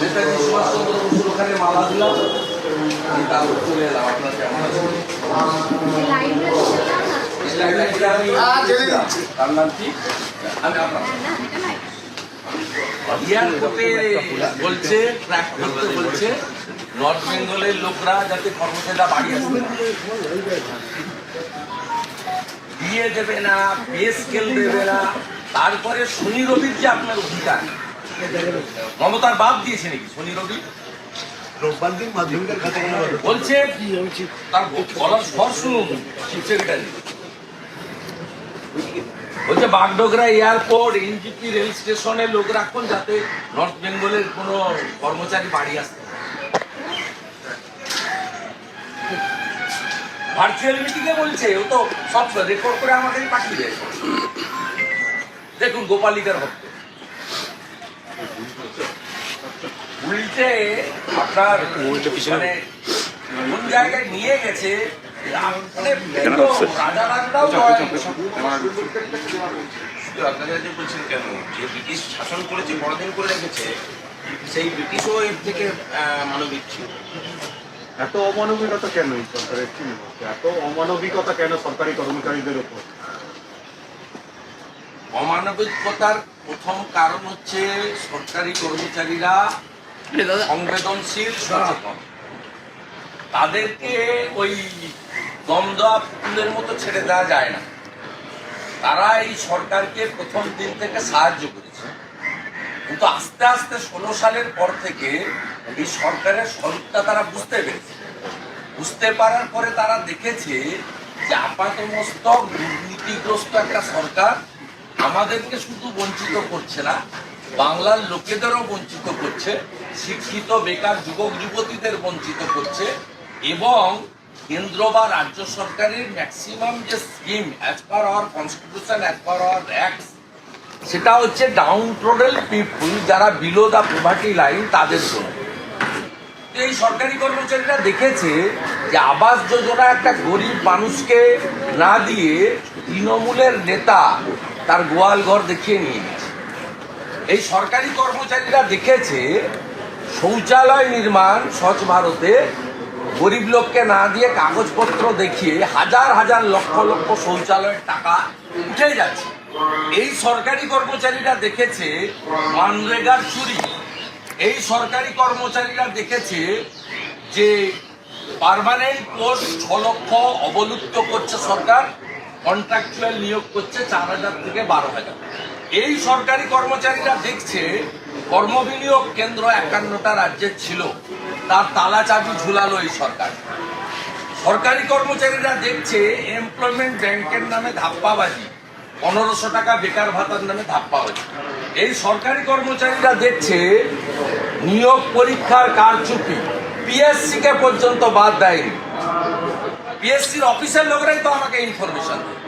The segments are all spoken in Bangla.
নেতাজি সুভাষচন্দ্র বসুর ওখানে মালা দিলাম? তারপর চলে এলাম আপনার কেমন আছেন? লাইনটা দিলাম না। এই লাইনটা আমি তার নাম কি? আমি আপনার না এটা নাই। এয়ারপোর্টে বলছে ট্র্যাক করতে বলছে নর্থ বেঙ্গলের লোকরা যাতে কর্মচারীরা বাড়ি আসবে দিয়ে দেবে না পে স্কেল দেবে না। তারপরে শনি রবির যে আপনার অধিকার মমতার বাদ দিয়েছে নাকি? শনি রবি? রোববার দিন মাধ্যমিকের খাতা। বলছে। তার বলার স্বর শুনুন চিফ সেক্রেটারি বলছে বাগডোগরা এয়ারপোর্ট এনজিপি রেল স্টেশনে লোক রাখুন যাতে নর্থ বেঙ্গলের কোনো কর্মচারী বাড়ি আসতে ভার্চুয়াল মিটিংয়ে বলছে ও তো সব রেকর্ড করে আমাদের পাঠিয়ে দেয়। দেখুন গোপালিকার ভক্ত। উল্টে আপনার মানে কোন জায়গায় নিয়ে গেছে মানে রাজা রাজরাও নয়। শুধু আপনারা যে বলছেন কেন যে ব্রিটিশ শাসন করেছে বড়দিন করে রেখেছে সেই ব্রিটিশও এর থেকে মানবিক ছিল। এত অমানবিকতা কেন এই সরকারের? কি এত অমানবিকতা কেন সরকারি কর্মচারীদের উপর? অমানবিকতার প্রথম কারণ হচ্ছে সরকারি কর্মচারীরা সংবেদনশীল সচেতন। তাদেরকে ওই দমদা ফুলের মতো ছেড়ে দেওয়া যায় না। তারা এই সরকারকে প্রথম দিন থেকে সাহায্য করেছে। কিন্তু আস্তে আস্তে ষোলো সালের পর থেকে এই সরকারের স্বরূপটা তারা বুঝতে পেরেছে। বুঝতে পারার পরে তারা দেখেছে যে আপাতমস্তক দুর্নীতিগ্রস্ত একটা সরকার আমাদেরকে শুধু বঞ্চিত করছে না, বাংলার লোকেদেরও বঞ্চিত করছে। শিক্ষিত বেকার যুবক যুবতীদের বঞ্চিত করছে এবং কেন্দ্র বা রাজ্য সরকারের ম্যাক্সিমাম যে scheme as per our constitution as per our act সেটা হচ্ছে ডাউন টোডেল পিপুল যারা বিলো দ্য পভার্টি লাইন তাদের জন্য। এই সরকারি কর্মচারীরা দেখেছে যে আবাস যোজনা একটা গরিব মানুষকে না দিয়ে তৃণমূলের নেতা তার গোয়াল ঘর দেখিয়ে নিয়ে এই সরকারি কর্মচারীরা দেখেছে শৌচালয় নির্মাণ, স্বচ্ছ ভারতে গরিব লোককে না দিয়ে কাগজপত্র দেখিয়ে হাজার হাজার লক্ষ লক্ষ শৌচালয়ের টাকা উঠে যাচ্ছে। এই সরকারি কর্মচারীরা দেখেছে মানরেগার চুরি। এই সরকারি কর্মচারীরা দেখেছে যে পার্মানেন্ট পোস্ট ছ লক্ষ অবলুপ্ত করছে সরকার, কন্ট্রাকচুয়াল নিয়োগ করছে চার হাজার থেকে বারো হাজার। এই সরকারি কর্মচারীরা দেখছে কর্মবিনিয়োগ কেন্দ্র একান্নটা রাজ্যের ছিল। তার তালা চাবি ঝুলালো এই সরকার। সরকারি কর্মচারীরা দেখছে এমপ্লয়মেন্ট ব্যাংকের নামে ধাপ্পাবাজি। পনেরোশো টাকা বেকার ভাতার নামে ধাপ্পাবাজি। এই সরকারি কর্মচারীরা দেখছে, নিয়োগ পরীক্ষার কারচুপি পিএসসি কে পর্যন্ত বাদ দেয়নি। পিএসসির অফিসের লোকরাই তো আমাকে ইনফরমেশন দেয়।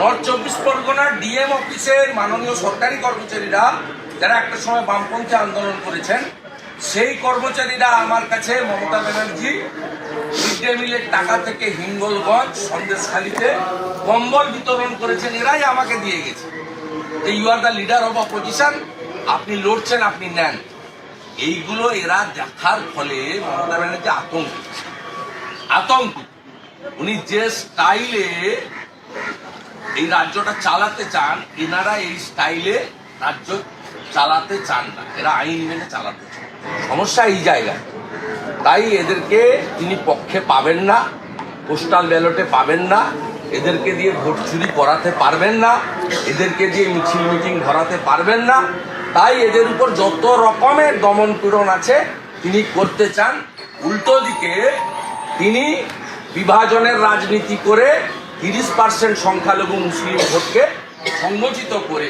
নর্থ চব্বিশ পরগনার ডিএম অফিসের মাননীয় সরকারি কর্মচারীরা যারা একটা সময় বামপন্থী আন্দোলন করেছেন, সেই কর্মচারীরা আমার কাছে মমতা ব্যানার্জি মিড ডে মিলের টাকা থেকে হিঙ্গলগঞ্জ, সন্দেশখালিতে কম্বল বিতরণ করেছেন, এরাই আমাকে দিয়ে গেছে। যে you are the leader of opposition আপনি লড়ছেন, আপনি নেন। এইগুলো এরা দেখার ফলে মমতা ব্যানার্জি আতঙ্ক। আতঙ্ক। উনি যে স্টাইলে এই রাজ্যটা চালাতে চান, এনারা এই স্টাইলে রাজ্য চালাতে চান না। এরা আইন মেনে চালাতে সমস্যা এই জায়গায়। তাই এদেরকে তিনি পক্ষে পাবেন না পোস্টাল ব্যালটে পাবেন না, এদেরকে দিয়ে ভোট চুরি করাতে পারবেন না, এদেরকে দিয়ে মিছিল মিটিং ধরাতে পারবেন না। তাই এদের উপর যত রকমের দমন পীড়ন আছে, তিনি করতে চান। উল্টো দিকে তিনি বিভাজনের রাজনীতি করে তিরিশ পার্সেন্ট সংখ্যালঘু মুসলিম ভোটকে সংগঠিত করে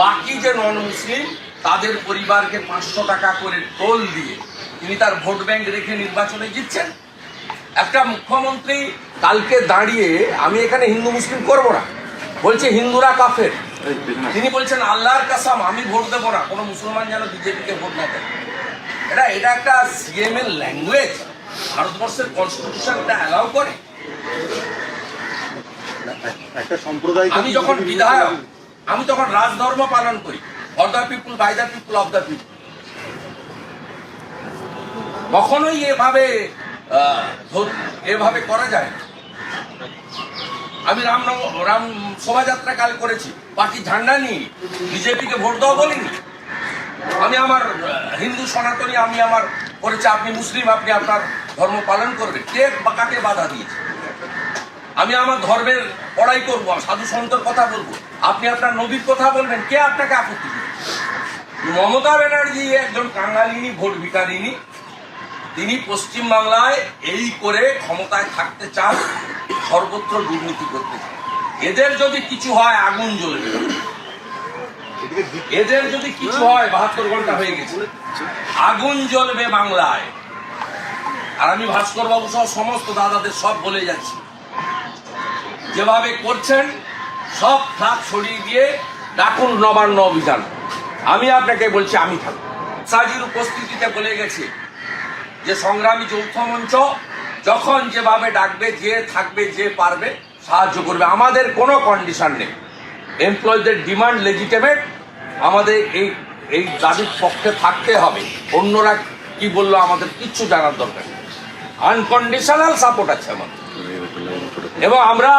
বাকি যে নন মুসলিম তাদের পরিবারকে পাঁচশো টাকা করে টোল দিয়ে তিনি তার ভোট ব্যাংক রেখে নির্বাচনে জিতছেন। একটা মুখ্যমন্ত্রী কালকে দাঁড়িয়ে আমি এখানে হিন্দু মুসলিম করব না। বলছে হিন্দুরা কাফের। তিনি বলছেন আল্লাহর কাসাম আমি ভোট দেবো না। কোনো মুসলমান যেন বিজেপিকে ভোট না দেয়। এটা এটা একটা সিএম এর ল্যাঙ্গুয়েজ ভারতবর্ষের কনস্টিটিউশন এটা অ্যালাউ করে। একটা সম্প্রদায় আমি যখন বিধায়ক আমি তখন রাজধর্ম পালন করি। For the people by the people of the people কখনোই এভাবে এভাবে করা যায় আমি রাম রাম শোভাযাত্রা কাল করেছি। পার্টি ঝান্ডা নিয়ে বিজেপিকে ভোট দাও বলিনি। আমি আমার হিন্দু সনাতনী, আমি আমার করেছি, আপনি মুসলিম, আপনি আপনার ধর্ম পালন করবেন। কে কাকে বাধা দিয়েছে? আমি আমার ধর্মের পড়াই করব, সাধু সন্তর কথা বলব। আপনি আপনার নবীর কথা বলবেন, কে আপনাকে আপত্তি মমতা ব্যানার্জি একজন কাঙ্গালিনী, ভোট ভিকারিনী। তিনি পশ্চিম বাংলায় এই করে ক্ষমতায় থাকতে চান, সর্বত্র দুর্নীতি করতে চান। এদের যদি কিছু হয়, আগুন জ্বলবে। এদের যদি কিছু হয়, বাহাত্তর ঘণ্টা হয়ে গেছে। আগুন জ্বলবে বাংলায়। আর আমি ভাস্কর বাবু সহ সমস্ত দাদাদের সব বলে যাচ্ছি। যেভাবে করছেন সব ফ্লাগ ছড়িয়ে দিয়ে ডাকুন নবান্ন অভিযান। আমি আপনাকে বলছি, আমি থাকব। সাজির উপস্থিতিতে বলে গেছে যে, সংগ্রামী যৌথ মঞ্চ যখন যেভাবে ডাকবে, যে থাকবে, যে পারবে, সাহায্য করবে। আমাদের কোনো কন্ডিশন নেই। এমপ্লয়ীদের ডিমান্ড লেজিটেমেট আমাদের এই এই দাবির পক্ষে থাকতে হবে। অন্যরা কি বলল আমাদের কিচ্ছু জানার দরকার আনকন্ডিশনাল সাপোর্ট আছে আমাদের। এবং আমরা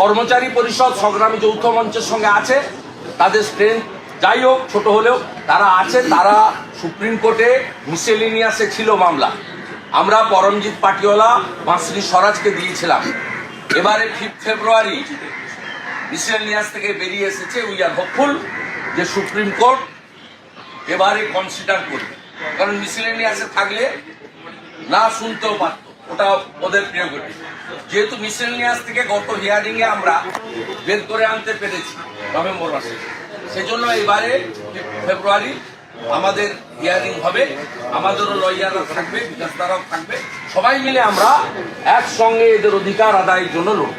কর্মচারী পরিষদ সংগ্রামী যৌথ মঞ্চের সঙ্গে আছে, তাদের স্ট্রেংথ যাই হোক, ছোট হলেও তারা আছে, তারা সুপ্রিম কোর্টে মিসেলিনিয়াসে ছিল মামলা। আমরা পরমজিৎ পাটিওয়ালা মাসরি স্বরাজকে দিয়েছিলাম। এবারে ফিফথ ফেব্রুয়ারি মিসেলিনিয়াস থেকে বেরিয়ে এসেছে উই আর হোপফুল যে সুপ্রিম কোর্ট এবারে কনসিডার করবে। কারণ মিসেলিনিয়াসে থাকলে না শুনতেও পারত। ওটা ওদের প্রিয়গতি যেহেতু মিসেলিনিয়াস থেকে গত হিয়ারিং এ আমরা বের করে আনতে পেরেছি নভেম্বর মাসে সেজন্য এবারে ফেব্রুয়ারি আমাদের হিয়ারিং হবে আমাদেরও লয়াররা থাকবে বিকাশদারাও থাকবে সবাই মিলে আমরা একসঙ্গে এদের অধিকার আদায়ের জন্য লড়ব।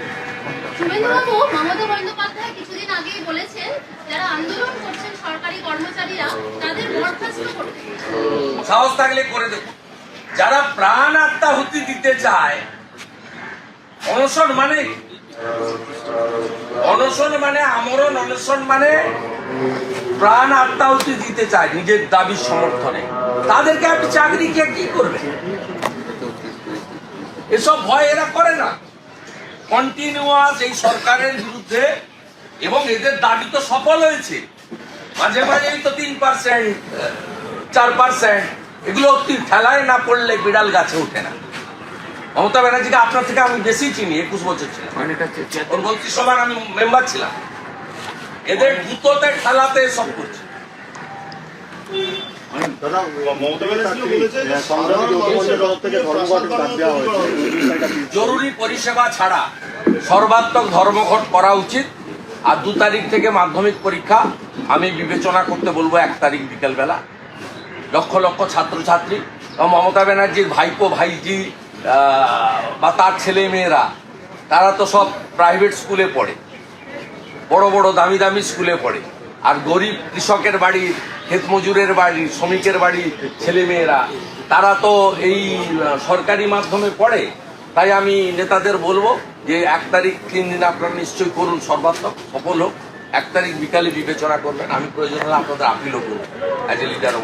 শুভেন্দুবাবু মমতা বন্দ্যোপাধ্যায় কিছুদিন আগেই বলেছেন যারা আন্দোলন করছেন সরকারি কর্মচারীরা তাদের বরখাস্ত করতে। সাহস থাকলে করে দেখুন। যারা প্রাণ আত্মাহুতি দিতে চায়, অনশন মানে অনশন মানে আমরণ, অনশন মানে প্রাণ আত্মাহুতি দিতে চায়, নিজের দাবির সমর্থনে। তাদেরকে আপনি চাকরি কে কি করবে? এসব ভয় এরা করে না। কন্টিনিউয়াস এই সরকারের বিরুদ্ধে এবং এদের দাবি তো সফল হয়েছে। মাঝে মাঝেই তো তিন পার্সেন্ট চার পার্সেন্ট এগুলো অতি ঠেলায় না পড়লে বিড়াল গাছে ওঠে না। মমতা ব্যানার্জিকে আপনার থেকে আমি বেশি চিনি একুশ বছর ছিলাম। ওর মন্ত্রিসভার আমি মেম্বার ছিলাম। এদের জুতোতে ঠেলাতে সব করছে? জরুরি পরিষেবা ছাড়া সর্বাত্মক ধর্মঘট করা উচিত। আর দু তারিখ থেকে মাধ্যমিক পরীক্ষা আমি বিবেচনা করতে বলব এক তারিখ বিকেলবেলা। লক্ষ লক্ষ ছাত্রছাত্রী এবং মমতা ব্যানার্জির ভাইপো, ভাইজি বা তার ছেলে মেয়েরা, তারা তো সব প্রাইভেট স্কুলে পড়ে। বড় বড় দামি দামি স্কুলে পড়ে। আর গরিব কৃষকের বাড়ি ক্ষেত মজুরের বাড়ি, শ্রমিকের বাড়ি, ছেলে মেয়েরা, তারা তো এই সরকারি মাধ্যমে পড়ে। তাই আমি নেতাদের বলব যে এক তারিখ, তিন দিন আপনারা নিশ্চয়ই করুন সর্বাত্মক, সফল হোক। এক তারিখ বিকালে বিবেচনা করবেন। আমি প্রয়োজন হলে আপনাদের আপিলও করব। As a leader of